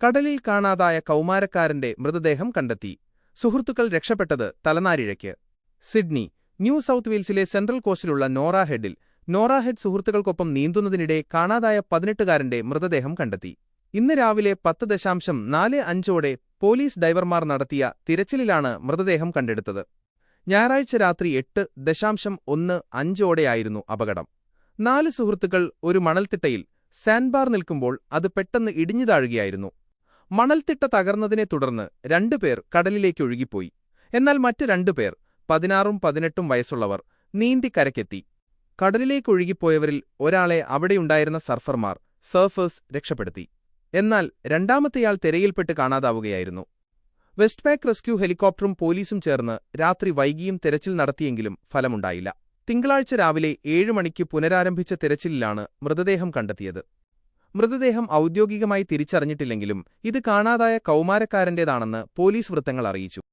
കടലിൽ കാണാതായ കൗമാരക്കാരന്റെ മൃതദേഹം കണ്ടെത്തി. സുഹൃത്തുക്കൾ രക്ഷപ്പെട്ടത് തലനാരിഴയ്ക്ക്. സിഡ്നി ന്യൂ സൗത്ത് വെയിൽസിലെ സെൻട്രൽ കോസ്റ്റിലുള്ള നോറ ഹെഡിൽ. നോറ ഹെഡ് സുഹൃത്തുക്കൾക്കൊപ്പം നീന്തുന്നതിനിടെ കാണാതായ പതിനെട്ടുകാരന്റെ മൃതദേഹം കണ്ടെത്തി. ഇന്ന് രാവിലെ പത്ത് ദശാംശം നാല് അഞ്ചോടെ പോലീസ് ഡൈവർമാർ നടത്തിയ തിരച്ചിലിലാണ് മൃതദേഹം കണ്ടെടുത്തത്. ഞായറാഴ്ച രാത്രി എട്ട് ദശാംശം ഒന്ന് അഞ്ചോടെയായിരുന്നു അപകടം. നാല് സുഹൃത്തുക്കൾ ഒരു മണൽത്തിട്ടയിൽ സാൻഡ്ബാർ നിൽക്കുമ്പോൾ അത് പെട്ടെന്ന് ഇടിഞ്ഞു താഴുകയായിരുന്നു. മണൽത്തിട്ട തകർന്നതിനെ തുടർന്ന് രണ്ടുപേർ കടലിലേക്കൊഴുകിപ്പോയി എന്നാൽ മറ്റ് രണ്ടുപേർ പതിനാറും പതിനെട്ടും വയസ്സുള്ളവർ നീന്തി കരക്കെത്തി കടലിലേക്കൊഴുകിപ്പോയവരിൽ ഒരാളെ അവിടെയുണ്ടായിരുന്ന സർഫർമാർ സർഫേഴ്സ് രക്ഷപ്പെടുത്തി. എന്നാൽ രണ്ടാമത്തെയാൾ തിരയിൽപ്പെട്ട് കാണാതാവുകയായിരുന്നു. വെസ്റ്റ് പാക്ക് റെസ്ക്യൂ ഹെലികോപ്റ്ററും പോലീസും ചേർന്ന് രാത്രി വൈകിയും തെരച്ചിൽ നടത്തിയെങ്കിലും ഫലമുണ്ടായില്ല. തിങ്കളാഴ്ച രാവിലെ ഏഴ് മണിക്ക് പുനരാരംഭിച്ച തെരച്ചിലിലാണ് മൃതദേഹം കണ്ടെത്തിയത്. മൃതദേഹം ഔദ്യോഗികമായി തിരിച്ചറിഞ്ഞിട്ടില്ലെങ്കിലും ഇത് കാണാതായ കൗമാരക്കാരന്റേതാണെന്ന് പോലീസ് വൃത്തങ്ങൾ അറിയിച്ചു